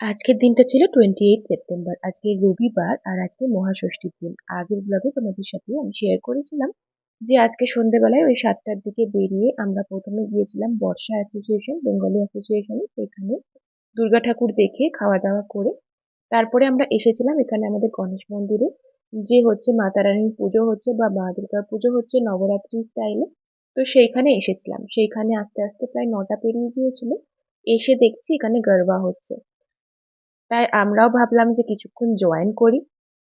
আজকের দিনটা ছিল টোয়েন্টি এইট সেপ্টেম্বর আজকে রবিবার আর আজকে মহাষষ্ঠীর দিন। আগের ব্লগে তোমাদের সাথে আমি শেয়ার করেছিলাম যে আজকে সন্ধেবেলায় ওই সাতটার দিকে বেরিয়ে আমরা প্রথমে গিয়েছিলাম বর্ষা অ্যাসোসিয়েশন বেঙ্গলি অ্যাসোসিয়েশনে সেখানে দুর্গা ঠাকুর দেখে খাওয়া দাওয়া করে তারপরে আমরা এসেছিলাম এখানে আমাদের গণেশ মন্দিরে, যে হচ্ছে মা তারানীর পুজো হচ্ছে বা মা দুর্গার পুজো হচ্ছে নবরাত্রি স্টাইলে তো সেইখানে এসেছিলাম। সেইখানে আস্তে আস্তে প্রায় নটা পেরিয়ে গিয়েছিল। এসে দেখছি এখানে গরবা হচ্ছে। তাই আমরাও ভাবলাম যে কিছুক্ষণ জয়েন করি।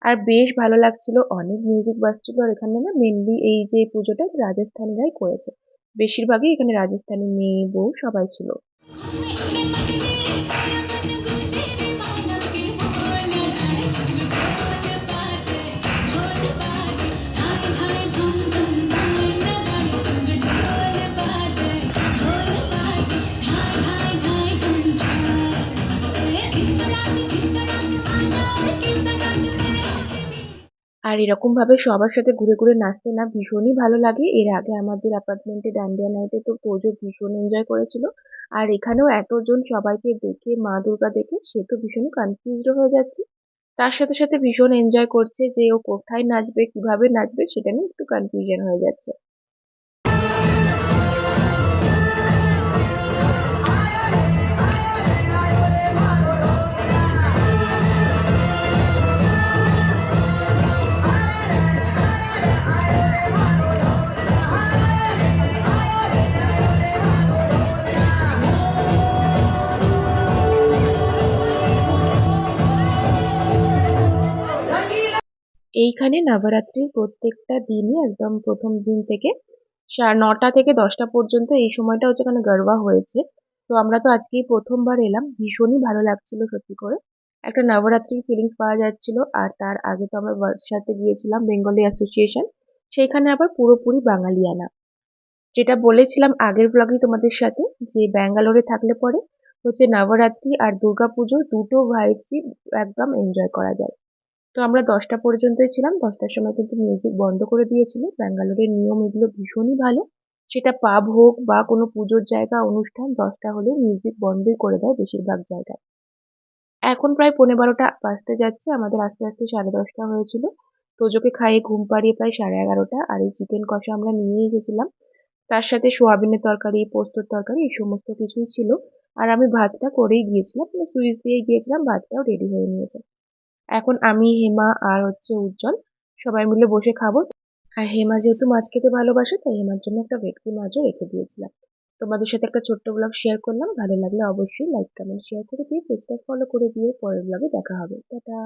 আর বেশ ভালো লাগছিল, অনেক মিউজিক বাজছিল। আর এখানে না মেনলি এই যে পুজোটা রাজস্থানিরাই করেছে। বেশিরভাগই এখানে রাজস্থানি মেয়ে, বউ সবাই ছিল। আর এরকম ভাবে সবার সাথে ঘুরে ঘুরে নাচতে না ভীষণই ভালো লাগে। এর আগে আমাদের অ্যাপার্টমেন্টে ডান্ডিয়া নাইটে তো তোজো ভীষণ এনজয় করেছিল। আর এখানেও এতজন সবাইকে দেখে, মা দুর্গা দেখে, সে তো ভীষণ কনফিউজড হয়ে যাচ্ছে। তার সাথে সাথে ভীষণ এনজয় করছে যে ও কোথায় নাচবে, কীভাবে নাচবে, সেটা নিয়ে একটু কনফিউশন হয়ে যাচ্ছে। এইখানে নবরাত্রির প্রত্যেকটা দিনই একদম প্রথম দিন থেকে নটা থেকে দশটা পর্যন্ত এই সময়টা হচ্ছে এখানে গরবা হয়েছে। তো আমরা তো আজকেই প্রথমবার এলাম, ভীষণই ভালো লাগছিল সত্যি করে। একটা নবরাত্রির ফিলিংস পাওয়া যাচ্ছিল আর তার আগে তো আমরা সাথে গিয়েছিলাম বেঙ্গলি অ্যাসোসিয়েশন সেইখানে আবার পুরোপুরি বাঙালিয়ানা। যেটা বলেছিলাম আগের ব্লগেই তোমাদের সাথে যে ব্যাঙ্গালোরে থাকলে পরে, হচ্ছে নবরাত্রি আর দুর্গাপুজো দুটো ভাইবসই একদম এনজয় করা যায়। তো আমরা দশটা পর্যন্তই ছিলাম। দশটার সময় কিন্তু মিউজিক বন্ধ করে দিয়েছিল। ব্যাঙ্গালোরের নিয়ম এগুলো ভীষণই ভালো। সেটা পাব হোক বা কোনো পুজোর জায়গা, অনুষ্ঠান, দশটা হলে মিউজিক বন্ধই করে দেয় বেশিরভাগ জায়গায়। এখন প্রায় পনেরো বারোটা বাজতে যাচ্ছে। আমাদের আস্তে আস্তে সাড়ে দশটা হয়েছিল। তোজোকে খাইয়ে ঘুম পাড়িয়ে প্রায় সাড়ে এগারোটা। আর এই চিকেন কষা আমরা নিয়েই গেছিলাম। তার সাথে সোয়াবিনের তরকারি, পোস্তর তরকারি এই সমস্ত কিছুই ছিল। আর আমি ভাতটা করেই গিয়েছিলাম। মানে সুইচ দিয়ে গিয়েছিলাম। ভাতটাও রেডি হয়ে নিয়েছে। এখন আমি, হেমা আর হচ্ছে উজ্জ্বল সবাই মিলে বসে খাব। আর হেমা যেহেতু মাছ খেতে ভালোবাসে, তাই হেমার জন্য একটা ভেটকি মাছও রেখে দিয়েছিলাম। তোমাদের সাথে একটা ছোট্ট ব্লগ শেয়ার করলাম। ভালো লাগলে অবশ্যই লাইক কমেন্ট শেয়ার করে দিয়ে পেজটা ফলো করে দিয়ে পরের ব্লগে দেখা হবে। টাটা!